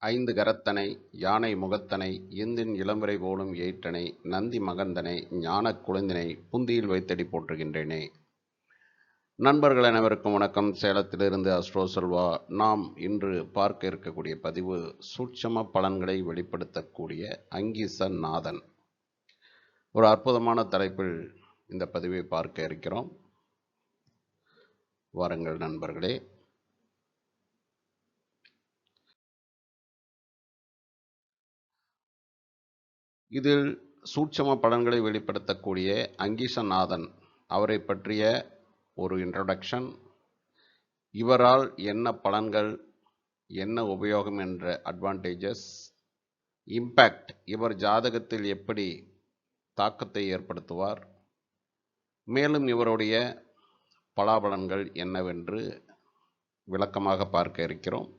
ஐந்து கரத்தனை யானை முகத்தனை இந்தின் இளம்பிறை போலும் ஏற்றனை நந்தி மகந்தனை ஞானக் குழந்தினை புந்தியில் வைத்தடி போற்றுகின்றேனே. நண்பர்கள் அனைவருக்கும் வணக்கம். சேலத்திலிருந்து அஸ்ட்ரோ செல்வா நாம் இன்று பார்க்க இருக்கக்கூடிய பதிவு சூட்சம பலன்களை வெளிப்படுத்தக்கூடிய அங்கீச நாதன் ஒரு அற்புதமான தலைப்பில் இந்த பதிவை பார்க்க இருக்கிறோம். வாருங்கள் நண்பர்களே. இதில் சூட்சம பலன்களை வெளிப்படுத்தக்கூடிய அங்கீசநாதன் அவரை பற்றிய ஒரு இன்ட்ரடக்ஷன் இவரால் என்ன பலன்கள் என்ன உபயோகம் என்ற அட்வான்டேஜஸ் இம்பேக்ட் இவர் ஜாதகத்தில் எப்படி தாக்கத்தை ஏற்படுத்துவார். மேலும் இவருடைய பலாபலன்கள் என்னவென்று விளக்கமாக பார்க்க இருக்கிறோம்.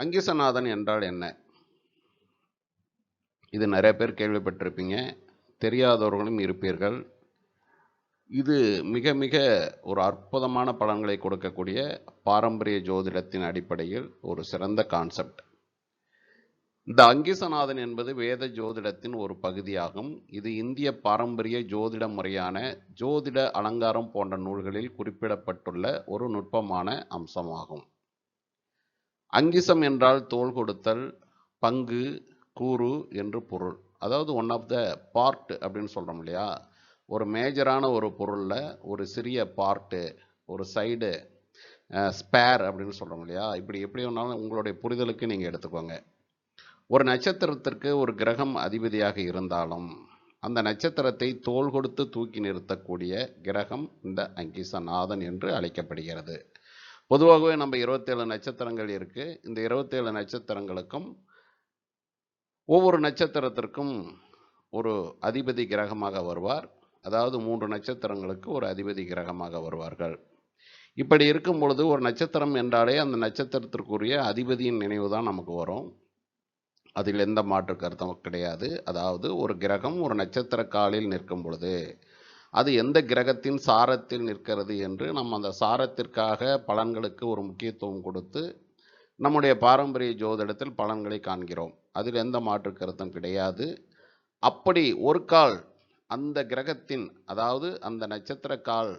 அங்கிசநாதன் என்றால் என்ன? இது நிறைய பேர் கேள்விப்பட்டிருப்பீங்க. தெரியாதவர்களும் இருப்பீர்கள். இது மிக மிக ஒரு அற்புதமான பலன்களை கொடுக்கக்கூடிய பாரம்பரிய ஜோதிடத்தின் அடிப்படையில் ஒரு சிறந்த கான்செப்ட் இந்த அங்கிசநாதன் என்பது வேத ஜோதிடத்தின் ஒரு பகுதியாகும். இது இந்திய பாரம்பரிய ஜோதிட முறையான ஜோதிட அலங்காரம் போன்ற நூல்களில் குறிப்பிடப்பட்டுள்ள ஒரு நுட்பமான அம்சமாகும். அங்கிசம் என்றால் தோல் கொடுத்தல் பங்கு கூறு என்று பொருள். அதாவது ஒன் ஆஃப் த பார்ட் அப்படின்னு சொல்கிறோம் இல்லையா? ஒரு மேஜரான ஒரு பொருளில் ஒரு சிறிய பார்ட்டு ஒரு சைடு ஸ்பேர் அப்படின்னு சொல்கிறோம் இல்லையா? இப்படி எப்படி வேணாலும் உங்களுடைய புரிதலுக்கு நீங்கள் எடுத்துக்கோங்க. ஒரு நட்சத்திரத்திற்கு ஒரு கிரகம் அதிபதியாக இருந்தாலும் அந்த நட்சத்திரத்தை தோல் கொடுத்து தூக்கி நிறுத்தக்கூடிய கிரகம் இந்த அங்கிசநாதன் என்று அழைக்கப்படுகிறது. பொதுவாகவே நம்ம இருபத்தேழு நட்சத்திரங்கள் இருக்குது இந்த இருபத்தேழு நட்சத்திரங்களுக்கும் ஒவ்வொரு நட்சத்திரத்திற்கும் ஒரு அதிபதி கிரகமாக வருவார். அதாவது மூன்று நட்சத்திரங்களுக்கு ஒரு அதிபதி கிரகமாக வருவார்கள். இப்படி இருக்கும் பொழுது ஒரு நட்சத்திரம் என்றாலே அந்த நட்சத்திரத்திற்குரிய அதிபதியின் நினைவு தான் நமக்கு வரும். அதில் எந்த மாற்று கருத்தும் கிடையாது. அதாவது ஒரு கிரகம் ஒரு நட்சத்திர காலில் நிற்கும் பொழுது அது எந்த கிரகத்தின் சாரத்தில் நிற்கிறது என்று நம்ம அந்த சாரத்திற்காக பலன்களுக்கு ஒரு முக்கியத்துவம் கொடுத்து நம்முடைய பாரம்பரிய ஜோதிடத்தில் பலன்களை காண்கிறோம். அதில் எந்த மாற்று கருத்தும் கிடையாது. அப்படி ஒரு கால் அந்த கிரகத்தின் அதாவது அந்த நட்சத்திர கால்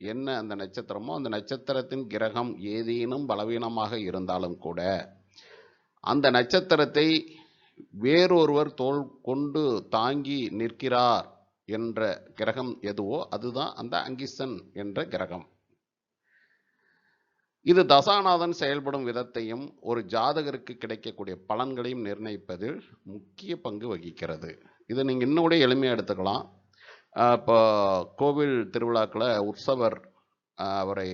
என்ன அந்த நட்சத்திரமோ அந்த நட்சத்திரத்தின் கிரகம் ஏதேனும் பலவீனமாக இருந்தாலும் கூட அந்த நட்சத்திரத்தை வேறொருவர் தோல் கொண்டு தாங்கி நிற்கிறார் என்ற கிரகம் எதுவோ அதுதான் அந்த அங்கிசன் என்ற கிரகம். இது தசாநாதன் செயல்படும் விதத்தையும் ஒரு ஜாதகருக்கு கிடைக்கக்கூடிய பலன்களையும் நிர்ணயிப்பதில் முக்கிய பங்கு வகிக்கிறது. இதை நீங்கள் இன்னும் கூட எளிமையாக எடுத்துக்கலாம். இப்போ கோவில் திருவிழாக்களை உற்சவர் அவரை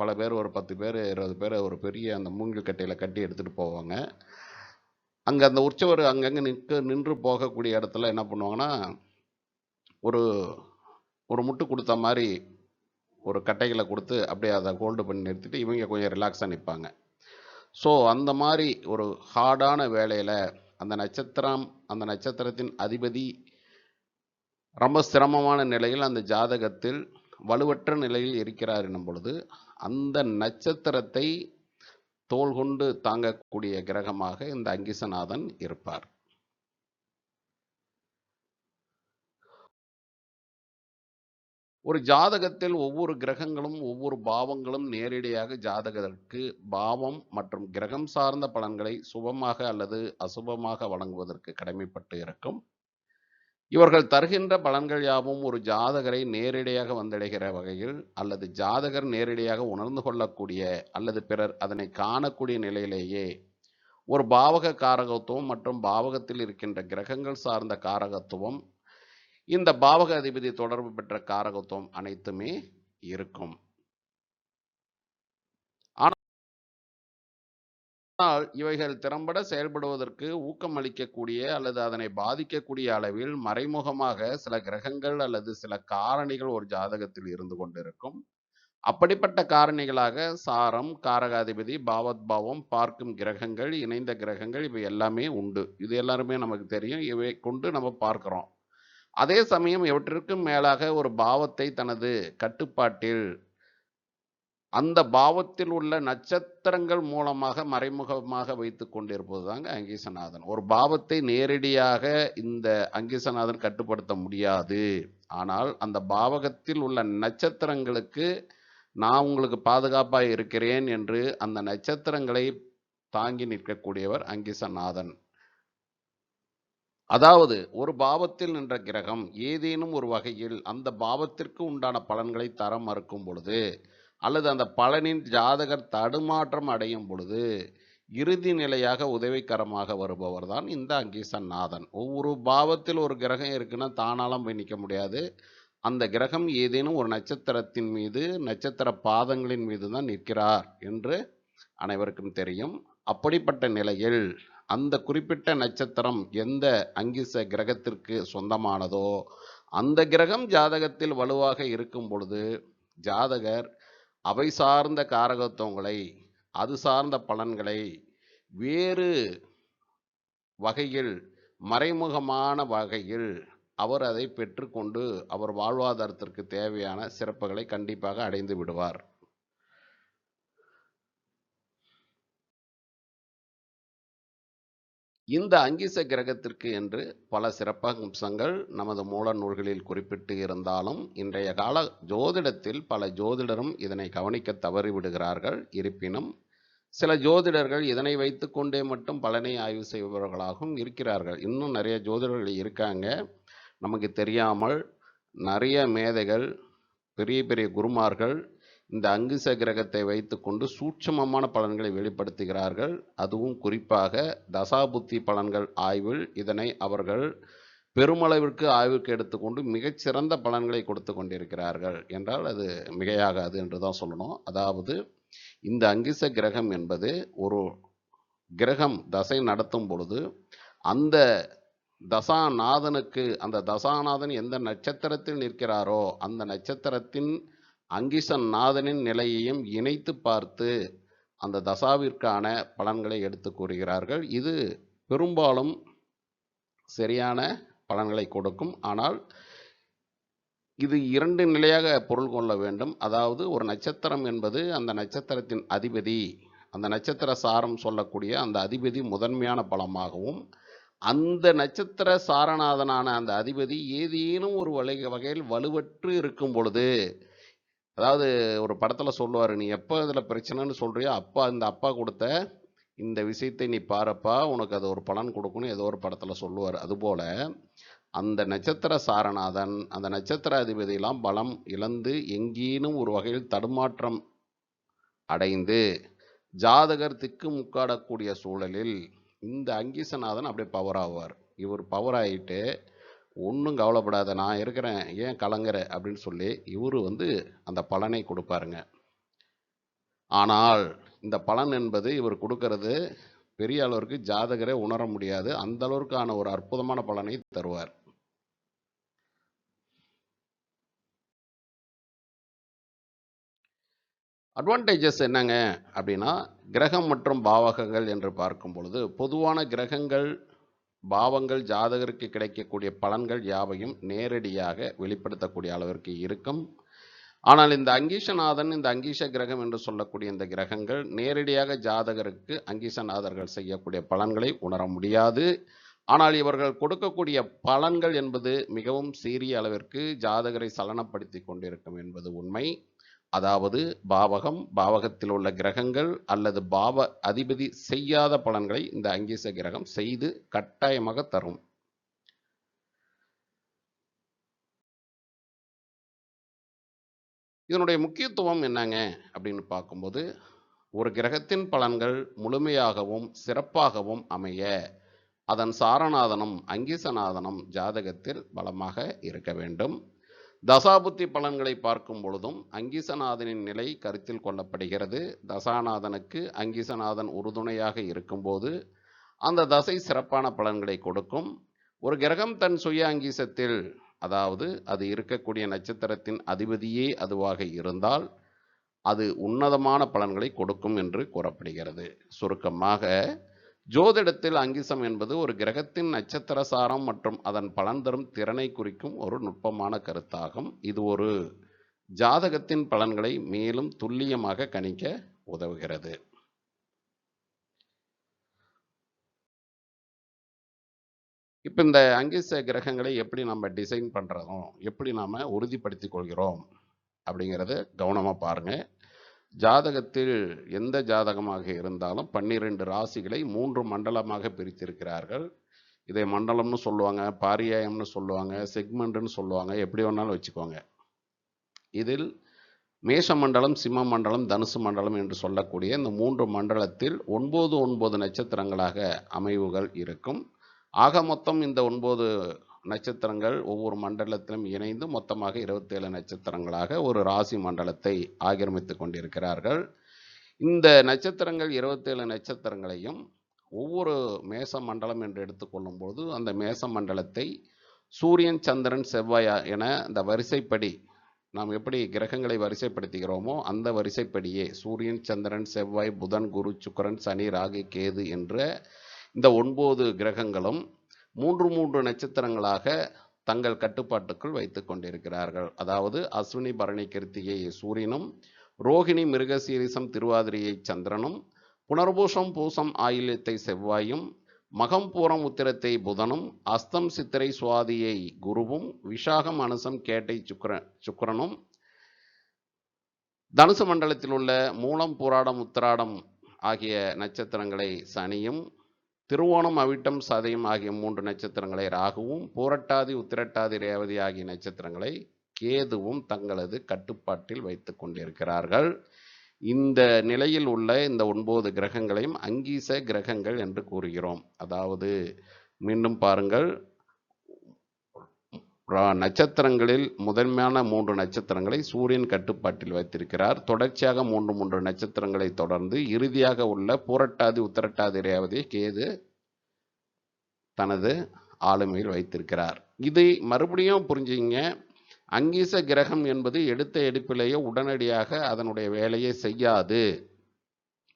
பல பேர் ஒரு பத்து பேர் இருபது பேர் ஒரு பெரிய அந்த மூங்கில் கட்டையில் கட்டி எடுத்துகிட்டு போவாங்க. அங்கே அந்த உற்சவர் அங்கங்கே நிற்க நின்று போகக்கூடிய இடத்துல என்ன பண்ணுவாங்கன்னா ஒரு ஒரு முட்டு கொடுத்த மாதிரி ஒரு கட்டைகளை கொடுத்து அப்படியே அதை ஹோல்டு பண்ணி நிறுத்திட்டு இவங்க கொஞ்சம் ரிலாக்ஸாக நிற்பாங்க. ஸோ அந்த மாதிரி ஒரு ஹார்டான வேலையில் அந்த நட்சத்திரம் அந்த நட்சத்திரத்தின் அதிபதி ரொம்ப சிரமமான நிலையில் அந்த ஜாதகத்தில் வலுவற்ற நிலையில் இருக்கிறார் என்னும் பொழுது அந்த நட்சத்திரத்தை தோல் கொண்டு தாங்கக்கூடிய கிரகமாக இந்த அங்கிசநாதன் இருப்பார். ஒரு ஜாதகத்தில் ஒவ்வொரு கிரகங்களும் ஒவ்வொரு பாவங்களும் நேரடியாக ஜாதகத்திற்கு பாவம் மற்றும் கிரகம் சார்ந்த பலன்களை சுபமாக அல்லது அசுபமாக வழங்குவதற்கு கடமைப்பட்டு இருக்கும். இவர்கள் தருகின்ற பலன்கள் யாவும் ஒரு ஜாதகரை நேரடியாக வந்தடைகிற வகையில் அல்லது ஜாதகர் நேரடியாக உணர்ந்து கொள்ளக்கூடிய அல்லது பிறர் அதனை காணக்கூடிய நிலையிலேயே ஒரு பாவக காரகத்துவம் மற்றும் பாவகத்தில் இருக்கின்ற கிரகங்கள் சார்ந்த காரகத்துவம் இந்த பாவக அதிபதி தொடர்பு பெற்ற காரகத்துவம் அனைத்துமே இருக்கும். ஆனால் இவைகள் திறம்பட செயல்படுவதற்கு ஊக்கம் அளிக்கக்கூடிய அல்லது அதனை பாதிக்கக்கூடிய அளவில் மறைமுகமாக சில கிரகங்கள் அல்லது சில காரணிகள் ஒரு ஜாதகத்தில் இருந்து கொண்டிருக்கும். அப்படிப்பட்ட காரணிகளாக சாரம் காரகாதிபதி பாவத்பாவம் பார்க்கும் கிரகங்கள் இணைந்த கிரகங்கள் இவை எல்லாமே உண்டு. இது எல்லாருமே நமக்கு தெரியும். இவை கொண்டு நம்ம பார்க்கிறோம். அதே சமயம் இவற்றிற்கும் மேலாக ஒரு பாவத்தை தனது கட்டுப்பாட்டில் அந்த பாவத்தில் உள்ள நட்சத்திரங்கள் மூலமாக மறைமுகமாக வைத்து கொண்டிருப்பது தாங்க அங்கீசநாதன். ஒரு பாவத்தை நேரடியாக இந்த அங்கீசநாதன் கட்டுப்படுத்த முடியாது. ஆனால் அந்த பாவகத்தில் உள்ள நட்சத்திரங்களுக்கு நான் உங்களுக்கு பாதுகாப்பாக இருக்கிறேன் என்று அந்த நட்சத்திரங்களை தாங்கி நிற்கக்கூடியவர் அங்கிசநாதன். அதாவது ஒரு பாவத்தில் நின்ற கிரகம் ஏதேனும் ஒரு வகையில் அந்த பாவத்திற்கு உண்டான பலன்களை தர மறுக்கும் பொழுது அல்லது அந்த பலனின் ஜாதகர் தடுமாற்றம் அடையும் பொழுது இறுதி நிலையாக உதவிகரமாக வருபவர் தான் இந்த அங்கீசன் நாதன். ஒவ்வொரு பாவத்தில் ஒரு கிரகம் இருக்குன்னா தானாலும் போய் நிற்க முடியாது. அந்த கிரகம் ஏதேனும் ஒரு நட்சத்திரத்தின் மீது நட்சத்திர பாதங்களின் மீது தான் நிற்கிறார் என்று அனைவருக்கும் தெரியும். அப்படிப்பட்ட நிலையில் அந்த குறிப்பிட்ட நட்சத்திரம் எந்த அங்கிச கிரகத்திற்கு சொந்தமானதோ அந்த கிரகம் ஜாதகத்தில் வலுவாக இருக்கும் பொழுது ஜாதகர் அவை சார்ந்த காரகத்துவங்களை அது சார்ந்த பலன்களை வேறு வகையில் மறைமுகமான வகையில் அவர் அதை பெற்றுக்கொண்டு அவர் வாழ்வாதாரத்திற்கு தேவையான சிறப்புகளை கண்டிப்பாக அடைந்து விடுவார். இந்த அங்கிச கிரகத்திற்கு என்று பல சிறப்பம்சங்கள் நமது மூல நூல்களில் குறிப்பிட்டு இருந்தாலும் இன்றைய கால ஜோதிடத்தில் பல ஜோதிடரும் இதனை கவனிக்க தவறிவிடுகிறார்கள் இருப்பினும் சில ஜோதிடர்கள் இதனை வைத்துக்கொண்டே மட்டும் பலனை ஆய்வு செய்பவர்களாகவும் இருக்கிறார்கள். இன்னும் நிறைய ஜோதிடர்கள் இருக்காங்க. நமக்கு தெரியாமல் நிறைய மேதைகள் பெரிய பெரிய குருமார்கள் இந்த அங்குச கிரகத்தை வைத்துக்கொண்டு சூட்சமமான பலன்களை வெளிப்படுத்துகிறார்கள். அதுவும் குறிப்பாக தசாபுத்தி பலன்கள் ஆய்வில் இதனை அவர்கள் பெருமளவிற்கு ஆய்வுக்கு எடுத்துக்கொண்டு மிகச்சிறந்த பலன்களை கொடுத்து கொண்டிருக்கிறார்கள். என்றால் அது மிகையாகாது என்று தான் சொல்லணும். அதாவது இந்த அங்கிச கிரகம் என்பது ஒரு கிரகம் தசை நடத்தும் பொழுது அந்த தசாநாதனுக்கு அந்த தசாநாதன் எந்த நட்சத்திரத்தில் நிற்கிறாரோ அந்த நட்சத்திரத்தின் அங்கிசன் நாதனின் நிலையையும் இணைத்து பார்த்து அந்த தசாவிற்கான பலன்களை எடுத்து கூறுகிறார்கள். இது பெரும்பாலும் சரியான பலன்களை கொடுக்கும். ஆனால் இது இரண்டு நிலையாக பொருள் கொள்ள வேண்டும். அதாவது ஒரு நட்சத்திரம் என்பது அந்த நட்சத்திரத்தின் அதிபதி அந்த நட்சத்திர சாரம் சொல்லக்கூடிய அந்த அதிபதி முதன்மையான பலமாகவும் அந்த நட்சத்திர சாரநாதனான அந்த அதிபதி ஏதேனும் ஒரு வகை வகையில் வலுவற்று இருக்கும் பொழுது அதாவது ஒரு படத்தில் சொல்லுவார் நீ எப்போ இதில் பிரச்சனைன்னு சொல்கிறியோ அப்பா இந்த அப்பா கொடுத்த இந்த விஷயத்தை நீ பாரப்பா உனக்கு அது ஒரு பலன் கொடுக்கணும் ஏதோ ஒரு படத்தில் சொல்லுவார். அதுபோல் அந்த நட்சத்திர சாரநாதன் அந்த நட்சத்திர அதிபதியெல்லாம் பலம் இழந்து எங்கேனும் ஒரு வகையில் தடுமாற்றம் அடைந்து ஜாதகர் திக்கு முக்காடக்கூடிய சூழலில் இந்த அங்கீசநாதன் அப்படியே பவர் ஆவார். இவர் பவர் ஆகிட்டு ஒன்றும் கவலைப்படாத நான் இருக்கிறேன் ஏன் கலங்குற? அப்படின்னு சொல்லி இவர் வந்து அந்த பலனை கொடுப்பாருங்க. ஆனால் இந்த பலன் என்பது இவர் கொடுக்கறது பெரிய அளவிற்கு ஜாதகரை உணர முடியாது. அந்த அளவிற்கான ஒரு அற்புதமான பலனை தருவார். அட்வான்டேஜஸ் என்னங்க? அப்படின்னா கிரகம் மற்றும் பாவகங்கள் என்று பார்க்கும் பொழுது பொதுவான கிரகங்கள் பாவங்கள் ஜாதகருக்கு கிடைக்கக்கூடிய பலன்கள் யாவையும் நேரடியாக வெளிப்படுத்தக்கூடிய அளவிற்கு இருக்கும். ஆனால் இந்த அங்கீஷநாதன் இந்த அங்கீஷ கிரகம் என்று சொல்லக்கூடிய இந்த கிரகங்கள் நேரடியாக ஜாதகருக்கு அங்கீஷநாதர்கள் செய்யக்கூடிய பலன்களை உணர முடியாது. ஆனால் இவர்கள் கொடுக்கக்கூடிய பலன்கள் என்பது மிகவும் சீரிய அளவிற்கு ஜாதகரை சலனப்படுத்தி கொண்டிருக்கும் என்பது உண்மை. அதாவது பாவகம் பாவகத்தில் உள்ள கிரகங்கள் அல்லது பாவ அதிபதி செய்யாத பலன்களை இந்த அங்கீச கிரகம் செய்து கட்டாயமாக தரும். இதனுடைய முக்கியத்துவம் என்னங்க? அப்படின்னு பார்க்கும்போது ஒரு கிரகத்தின் பலன்கள் முழுமையாகவும் சிறப்பாகவும் அமைய அதன் சாரநாதனம் அங்கீசநாதனம் ஜாதகத்தில் பலமாக இருக்க வேண்டும். தசாபுத்தி பலன்களை பார்க்கும் பொழுதும் அங்கீசநாதனின் நிலை கருத்தில் கொள்ளப்படுகிறது. தசாநாதனுக்கு அங்கீசநாதன் உறுதுணையாக இருக்கும்போது அந்த தசை சிறப்பான பலன்களை கொடுக்கும். ஒரு கிரகம் தன் சுய அங்கீசத்தில் அதாவது அது இருக்கக்கூடிய நட்சத்திரத்தின் அதிபதியே அதுவாக இருந்தால் அது உன்னதமான பலன்களை கொடுக்கும் என்று கூறப்படுகிறது. சுருக்கமாக ஜோதிடத்தில் அங்கிசம் என்பது ஒரு கிரகத்தின் நட்சத்திர சாரம் மற்றும் அதன் பலன் தரும் திறனை குறிக்கும் ஒரு நுட்பமான கருத்தாகும். இது ஒரு ஜாதகத்தின் பலன்களை மேலும் துல்லியமாக கணிக்க உதவுகிறது. இப்போ இந்த அங்கிச கிரகங்களை எப்படி நம்ம டிசைன் பண்ணுறதும் எப்படி நாம் உறுதிப்படுத்திக் கொள்கிறோம் அப்படிங்கிறத கவனமாக பாருங்கள் ஜாதகத்தில் எந்த ஜாதகமாக இருந்தாலும் பன்னிரெண்டு ராசிகளை மூன்று மண்டலமாக பிரித்திருக்கிறார்கள். இதை மண்டலம்னு சொல்லுவாங்க பாரியாயம்னு சொல்லுவாங்க செக்மெண்ட்னு சொல்லுவாங்க எப்படி வேணாலும் வச்சுக்கோங்க. இதில் மேஷ மண்டலம் சிம்ம மண்டலம் தனுசு மண்டலம் என்று சொல்லக்கூடிய இந்த மூன்று மண்டலத்தில் ஒன்பது ஒன்பது நட்சத்திரங்களாக அமைவுகள் இருக்கும். ஆக மொத்தம் இந்த ஒன்பது நட்சத்திரங்கள் ஒவ்வொரு மண்டலத்திலும் இணைந்து மொத்தமாக இருபத்தேழு நட்சத்திரங்களாக ஒரு ராசி மண்டலத்தை ஆக்கிரமித்து கொண்டிருக்கிறார்கள். இந்த நட்சத்திரங்கள் இருபத்தேழு நட்சத்திரங்களையும் ஒவ்வொரு மேச மண்டலம் என்று எடுத்துக்கொள்ளும்போது அந்த மேச மண்டலத்தை சூரியன் சந்திரன் செவ்வாய் என இந்த வரிசைப்படி நாம் எப்படி கிரகங்களை வரிசைப்படுத்துகிறோமோ அந்த வரிசைப்படியே சூரியன் சந்திரன் செவ்வாய் புதன் குரு சுக்கரன் சனி ராகு கேது என்ற இந்த ஒன்பது கிரகங்களும் மூன்று மூன்று நட்சத்திரங்களாக தங்கள் கட்டுப்பாட்டுக்குள் வைத்து கொண்டிருக்கிறார்கள். அதாவது அஸ்வினி பரணி கிருத்திகை சூரியனும் ரோகிணி மிருகசீரிசம் திருவாதிரியை சந்திரனும் புனர்பூஷம் பூசம் ஆயில்யத்தை செவ்வாயும் மகம் பூரம் உத்திரத்தை புதனும் அஸ்தம் சித்திரை சுவாதியை குருவும் விஷாகம் அனுசம் கேட்டை சுக்கர சுக்கரனும் தனுசு மண்டலத்தில் உள்ள மூலம் பூராடம் உத்திராடம் ஆகிய நட்சத்திரங்களை சனியும் திருவோணம் அவிட்டம் சதயம் ஆகிய மூன்று நட்சத்திரங்களை ராகுவும் பூரட்டாதி உத்திரட்டாதி ரேவதி ஆகிய நட்சத்திரங்களை கேதுவும் தங்களது கட்டுப்பாட்டில் வைத்து கொண்டிருக்கிறார்கள். இந்த நிலையில் உள்ள இந்த ஒன்பது கிரகங்களையும் அங்கீச கிரகங்கள் என்று கூறுகிறோம். அதாவது மீண்டும் பாருங்கள். நட்சத்திரங்களில் முதன்மையான மூன்று நட்சத்திரங்களை சூரியன் கட்டுப்பாட்டில் வைத்திருக்கிறார். தொடர்ச்சியாக மூன்று மூன்று நட்சத்திரங்களை தொடர்ந்து இறுதியாக உள்ள பூரட்டாதி உத்தரட்டாதி ரேவதி கேது தனது ஆளுமையில் வைத்திருக்கிறார். இதை மறுபடியும் புரிஞ்சுங்க. அங்கீச கிரகம் என்பது எடுத்த எடுப்பிலேயே உடனடியாக அதனுடைய வேலையை செய்யாது.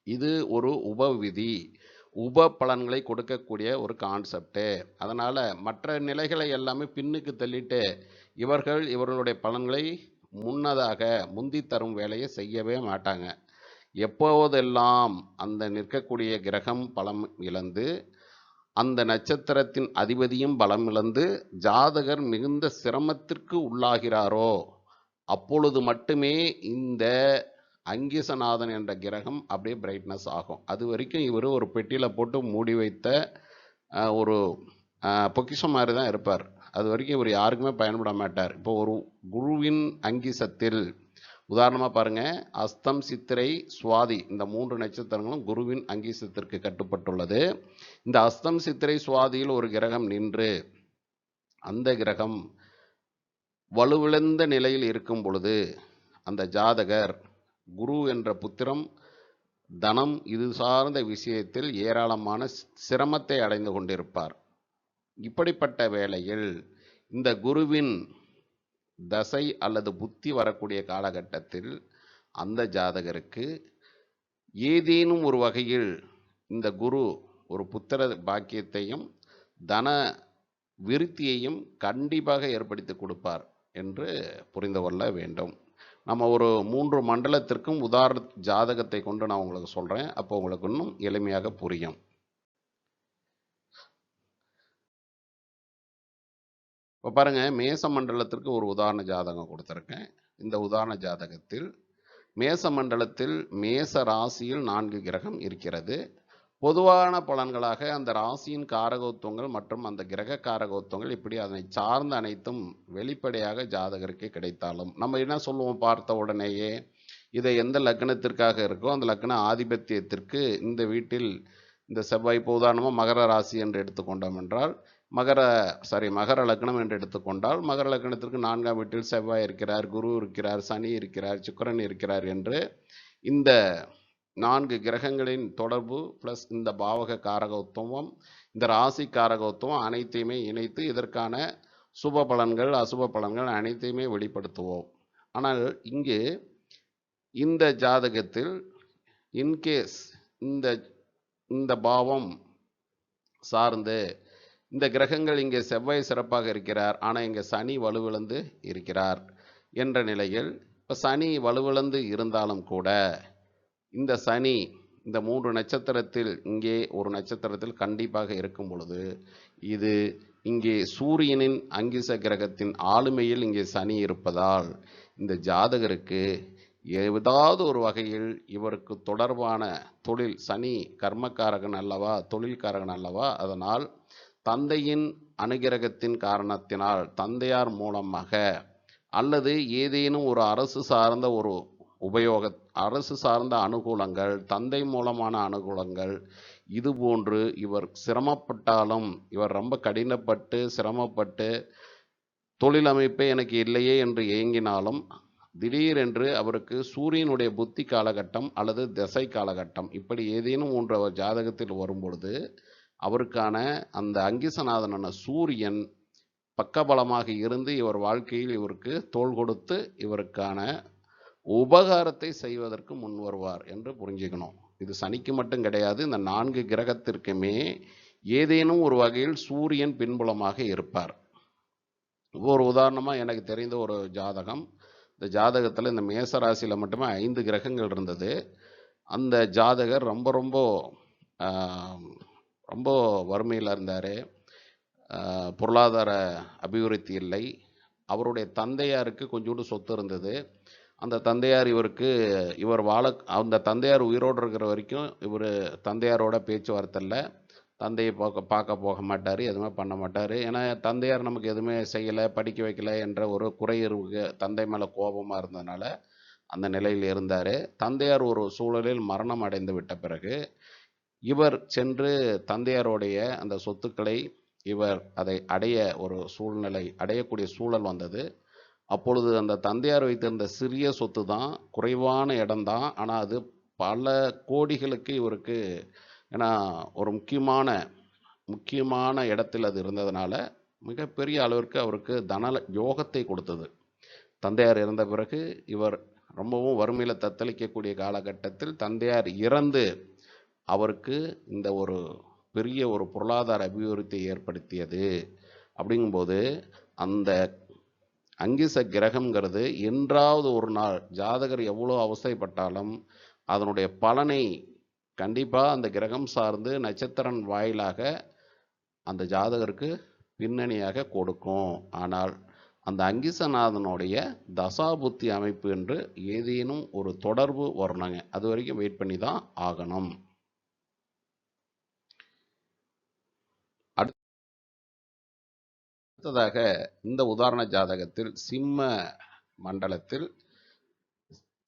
இது ஒரு உபவிதி. உப பலன்களை கொடுக்கக்கூடிய ஒரு கான்செப்டு அதனால் மற்ற நிலைகளை எல்லாமே பின்னுக்கு தள்ளிட்டு இவர்கள் இவர்களுடைய பலன்களை முன்னதாக முந்தி தரும் வேலையை செய்யவே மாட்டாங்க. எப்போதெல்லாம் அந்த நிற்கக்கூடிய கிரகம் பலம் இழந்து அந்த நட்சத்திரத்தின் அதிபதியும் பலம் இழந்து ஜாதகர் மிகுந்த சிரமத்திற்கு உள்ளாகிறாரோ அப்பொழுது மட்டுமே இந்த அங்கிசநாதன் என்ற கிரகம் அப்படியே பிரைட்னஸ் ஆகும். அது வரைக்கும் இவர் ஒரு பெட்டியில் போட்டு மூடி வைத்த ஒரு பொக்கிஷம் மாதிரி தான் இருப்பார். அது வரைக்கும் இவர் யாருக்குமே பயன்பட மாட்டார். இப்போ ஒரு குருவின் அங்கிசத்தில் உதாரணமாக பாருங்கள் அஸ்தம் சித்திரை சுவாதி இந்த மூன்று நட்சத்திரங்களும் குருவின் அங்கீசத்திற்கு கட்டுப்பட்டுள்ளது. இந்த அஸ்தம் சித்திரை சுவாதியில் ஒரு கிரகம் நின்று அந்த கிரகம் வலுவிழந்த நிலையில் இருக்கும் பொழுது அந்த ஜாதகர் குரு என்ற புத்திரம் தனம் இது சார்ந்த விஷயத்தில் ஏராளமான சிரமத்தை அடைந்து கொண்டிருப்பார். இப்படிப்பட்ட வேளையில் இந்த குருவின் தசை அல்லது புத்தி வரக்கூடிய காலகட்டத்தில் அந்த ஜாதகருக்கு ஏதேனும் ஒரு வகையில் இந்த குரு ஒரு புத்திர பாக்கியத்தையும் தன விருத்தியையும் கண்டிப்பாக ஏற்படுத்தி கொடுப்பார் என்று புரிந்து கொள்ள வேண்டும். நம்ம ஒரு மூன்று மண்டலத்திற்கும் உதாரண ஜாதகத்தை கொண்டு நான் உங்களுக்கு சொல்கிறேன் அப்போ உங்களுக்கு இன்னும் எளிமையாக புரியும். இப்போ பாருங்கள் மேச மண்டலத்திற்கு ஒரு உதாரண ஜாதகம் கொடுத்துருக்கேன். இந்த உதாரண ஜாதகத்தில் மேச மண்டலத்தில் மேச ராசியில் நான்கு கிரகம் இருக்கிறது. பொதுவான பலன்களாக அந்த ராசியின் காரகத்துவங்கள் மற்றும் அந்த கிரக காரகத்துவங்கள் இப்படி அதனை சார்ந்த அனைத்தும் வெளிப்படையாக ஜாதகருக்கு கிடைத்தாலும். நம்ம என்ன சொல்லுவோம் பார்த்த உடனேயே இதை எந்த லக்னத்திற்காக இருக்கோ அந்த லக்ன ஆதிபத்தியத்திற்கு இந்த வீட்டில் இந்த செவ்வாய் இப்போ உதாரணமாக மகர ராசி என்று எடுத்துக்கொண்டோம் என்றால் மகர சாரி மகர லக்னம் என்று எடுத்துக்கொண்டால் மகர லக்னத்திற்கு நான்காம் வீட்டில் செவ்வாய் இருக்கிறார் குரு இருக்கிறார் சனி இருக்கிறார் சுக்கிரன் இருக்கிறார் என்று இந்த நான்கு கிரகங்களின் தொடர்பு ப்ளஸ் இந்த பாவக காரகத்துவம் இந்த ராசி காரகத்துவம் அனைத்தையுமே இணைத்து இதற்கான சுப பலன்கள் அசுப பலன்கள் அனைத்தையுமே வெளிப்படுத்துவோம். ஆனால் இங்கு இந்த ஜாதகத்தில் இன்கேஸ் இந்த இந்த பாவம் சார்ந்து இந்த கிரகங்கள் இங்கே செவ்வாய் சிறப்பாக இருக்கிறார் ஆனால் இங்கே சனி வலுவிழந்து இருக்கிறார் என்ற நிலையில் இப்போ சனி வலுவிழந்து இருந்தாலும் கூட இந்த சனி இந்த மூன்று நட்சத்திரத்தில் இங்கே ஒரு நட்சத்திரத்தில் கண்டிப்பாக இருக்கும் பொழுது இது இங்கே சூரியனின் அங்கிச கிரகத்தின் ஆளுமையில் இங்கே சனி இருப்பதால் இந்த ஜாதகருக்கு ஏதாவது ஒரு வகையில் இவருக்கு தொடர்பான தொழில் சனி கர்மக்காரகன் அல்லவா தொழில்காரகன் அல்லவா அதனால் தந்தையின் அனுகிரகத்தின் காரணத்தினால் தந்தையார் மூலமாக அல்லது ஏதேனும் ஒரு அரசு சார்ந்த ஒரு உபயோக அரசு சார்ந்த அனுகூலங்கள் தந்தை மூலமான அனுகூலங்கள் இது போன்று இவர் சிரமப்பட்டாலும் இவர் ரொம்ப கடினப்பட்டு சிரமப்பட்டு தொழில் அமைப்பே எனக்கு இல்லையே என்று ஏங்கினாலும் திடீரென்று அவருக்கு சூரியனுடைய புத்தி காலகட்டம் அல்லது திசை காலகட்டம் இப்படி ஏதேனும் ஒன்று அவர் ஜாதகத்தில் வரும்பொழுது அவருக்கான அந்த அங்கிசநாதனான சூரியன் பக்கபலமாக இருந்து இவர் வாழ்க்கையில் இவருக்கு தோள் கொடுத்து இவருக்கான உபகாரத்தை செய்வதற்கு முன் வருவார் என்று புரிஞ்சுக்கணும். இது சனிக்கு மட்டும் கிடையாது இந்த நான்கு கிரகத்திற்குமே ஏதேனும் ஒரு வகையில் சூரியன் பின்புலமாக இருப்பார். ஒரு உதாரணமாக எனக்கு தெரிந்த ஒரு ஜாதகம் இந்த ஜாதகத்தில் இந்த மேச ராசியில் மட்டுமே ஐந்து கிரகங்கள் இருந்தது. அந்த ஜாதகர் ரொம்ப ரொம்ப ரொம்ப வறுமையில் இருந்தார். பொருளாதார அபிவிருத்தி இல்லை. அவருடைய தந்தையாருக்கு கொஞ்சோண்டு சொத்து இருந்தது. அந்த தந்தையார் இவருக்கு இவர் வாழ அந்த தந்தையார் உயிரோடு இருக்கிற வரைக்கும் இவர் தந்தையாரோட பேச்சுவார்த்தையில் தந்தையை பார்க்க பார்க்க போக மாட்டார் எதுவுமே பண்ண மாட்டார். ஏன்னா தந்தையார் நமக்கு எதுவுமே செய்யலை படிக்க வைக்கல என்ற ஒரு குறையிருக்கு தந்தை மேலே கோபமாக இருந்ததுனால அந்த நிலையில் இருந்தார். தந்தையார் ஒரு சூழலில் மரணம் அடைந்து விட்ட பிறகு இவர் சென்று தந்தையாருடைய அந்த சொத்துக்களை இவர் அதை அடைய ஒரு சூழ்நிலை அடையக்கூடிய சூழல் வந்தது. அப்பொழுது அந்த தந்தையார் வைத்திருந்த சிறிய சொத்து தான் குறைவான இடம்தான். ஆனால் அது பல கோடிகளுக்கு இவருக்கு ஏன்னா ஒரு முக்கியமான முக்கியமான இடத்தில் அது இருந்ததுனால மிகப்பெரிய அளவிற்கு அவருக்கு தன யோகத்தை கொடுத்தது. தந்தையார் இறந்த பிறகு இவர் ரொம்பவும் வறுமையில் தத்தளிக்கக்கூடிய காலகட்டத்தில் தந்தையார் இறந்து அவருக்கு இந்த ஒரு பெரிய ஒரு பொருளாதார அபிவிருத்தியை ஏற்படுத்தியது. அப்படிங்கும்போது அந்த அங்கிச கிரகம்ங்கிறது என்றாவது ஒரு நாள் ஜாதகர் எவ்வளோ அவசைப்பட்டாலும் அதனுடைய பலனை கண்டிப்பாக அந்த கிரகம் சார்ந்து நட்சத்திரன் வாயிலாக அந்த ஜாதகருக்கு பின்னணியாக கொடுக்கும். ஆனால் அந்த அங்கிசநாதனுடைய தசாபுத்தி அமைப்பு என்று ஏதேனும் ஒரு தொடர்பு வரணுங்க. அது வரைக்கும் வெயிட் பண்ணி தான் ஆகணும். அடுத்ததாக இந்த உதாரண ஜாதகத்தில் சிம்ம மண்டலத்தில்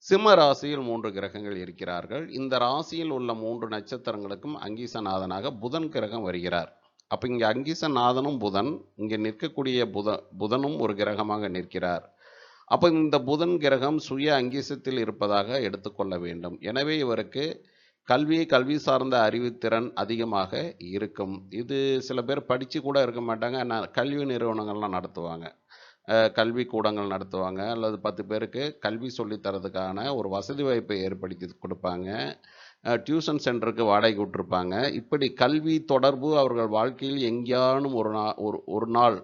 சிம்ம ராசியில் மூன்று கிரகங்கள் இருக்கிறார்கள். இந்த ராசியில் உள்ள மூன்று நட்சத்திரங்களுக்கும் அங்கீசநாதனாக புதன் கிரகம் வருகிறார். அப்போ இங்கே அங்கீசநாதனும் புதன் இங்கே நிற்கக்கூடிய புத புதனும் ஒரு கிரகமாக நிற்கிறார். அப்போ இந்த புதன் கிரகம் சுய அங்கீசத்தில் இருப்பதாக எடுத்துக்கொள்ள வேண்டும். எனவே இவருக்கு கல்வி கல்வி சார்ந்த அறிவுத்திறன் அதிகமாக இருக்கும். இது சில பேர் படித்து கூட இருக்க மாட்டாங்க. நான் கல்வி நிறுவனங்கள்லாம் நடத்துவாங்க. கல்வி கூடங்கள் நடத்துவாங்க. அல்லது பத்து பேருக்கு கல்வி சொல்லித் தரதுக்கான ஒரு வசதி வாய்ப்பை ஏற்படுத்தி கொடுப்பாங்க. டியூஷன் சென்டருக்கு வாடகை விட்டுருப்பாங்க. இப்படி கல்வி தொடர்பு அவர்கள் வாழ்க்கையில் எங்கேயானும் ஒரு நா ஒரு ஒரு நாள்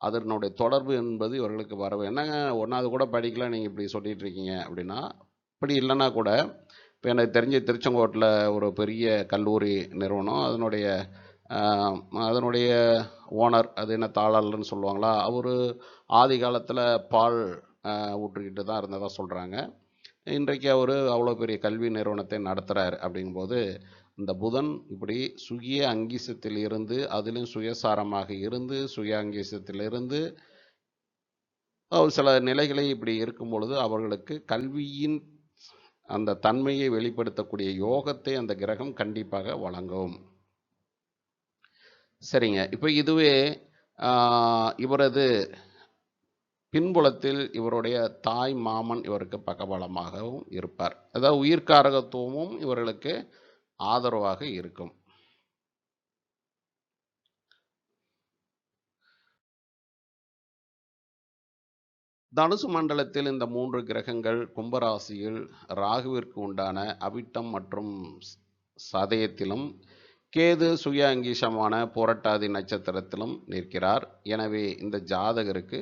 அதனுடைய தொடர்பு என்பது இவர்களுக்கு வரவு. என்னங்க ஒன்றாவது கூட படிக்கல நீங்கள் இப்படி சொல்லிகிட்ருக்கீங்க அப்படின்னா இப்படி இல்லைன்னா கூட இப்போ எனக்கு தெரிஞ்ச திருச்செங்கோட்டில் ஒரு பெரிய கல்லூரி நிறுவனம். அதனுடைய அதனுடைய ஓனர் அது என்ன தாளர்னு சொல்லுவாங்களா அவர் ஆதி காலத்தில் பால் ஊற்றுக்கிட்டு ஊற்றிக்கிட்டு தான் இருந்ததாக சொல்கிறாங்க இன்றைக்கு அவர் அவ்வளோ பெரிய கல்வி நிறுவனத்தை நடத்துகிறார் அப்படிங்கும்போது இந்த புதன் இப்படி சுய அங்கீசத்தில் இருந்து அதிலும் சுயசாரமாக இருந்து சுய அங்கீசத்திலிருந்து சில நிலைகளை இப்படி இருக்கும் பொழுது அவர்களுக்கு கல்வியின் அந்த தன்மையை வெளிப்படுத்தக்கூடிய யோகத்தை அந்த கிரகம் கண்டிப்பாக வழங்கும். சரிங்க. இப்போ இதுவே இவரது பின்புலத்தில் இவருடைய தாய் மாமன் இவருக்கு பக்கபலமாகவும் இருப்பார். அதாவது உயிர்காரகத்துவமும் இவர்களுக்கு ஆதரவாக இருக்கும். தனுசு மண்டலத்தில் இந்த மூன்று கிரகங்கள் கும்பராசியில் ராகுவிற்கு உண்டான அவிட்டம் மற்றும் சதயத்திலும் கேது சுய அங்கீசமான புரட்டாதி நட்சத்திரத்திலும் நிற்கிறார். எனவே இந்த ஜாதகருக்கு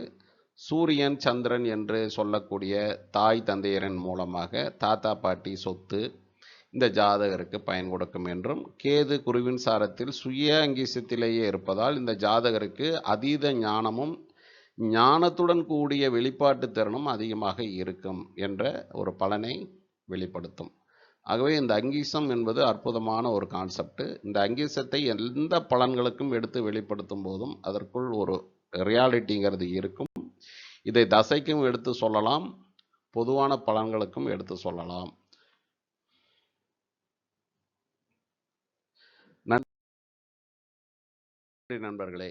சூரியன் சந்திரன் என்று சொல்லக்கூடிய தாய் தந்தையரின் மூலமாக தாத்தா பாட்டி சொத்து இந்த ஜாதகருக்கு பயன் கொடுக்கும் என்றும் கேது குருவின் சாரத்தில் சுய அங்கீசத்திலேயே இருப்பதால் இந்த ஜாதகருக்கு அதீத ஞானமும் ஞானத்துடன் கூடிய வெளிப்பாட்டு திறனும் அதிகமாக இருக்கும் என்ற ஒரு பலனை வெளிப்படுத்தும். ஆகவே இந்த அங்கீசம் என்பது அற்புதமான ஒரு கான்செப்ட் இந்த அங்கீசத்தை எந்த பலன்களுக்கும் எடுத்து வெளிப்படுத்தும் போதும் அதற்குள் ஒரு ரியாலிட்டிங்கிறது இருக்கும். இதை தசைக்கும் எடுத்து சொல்லலாம் பொதுவான பலன்களுக்கும் எடுத்து சொல்லலாம். நன்றி நண்பர்களே.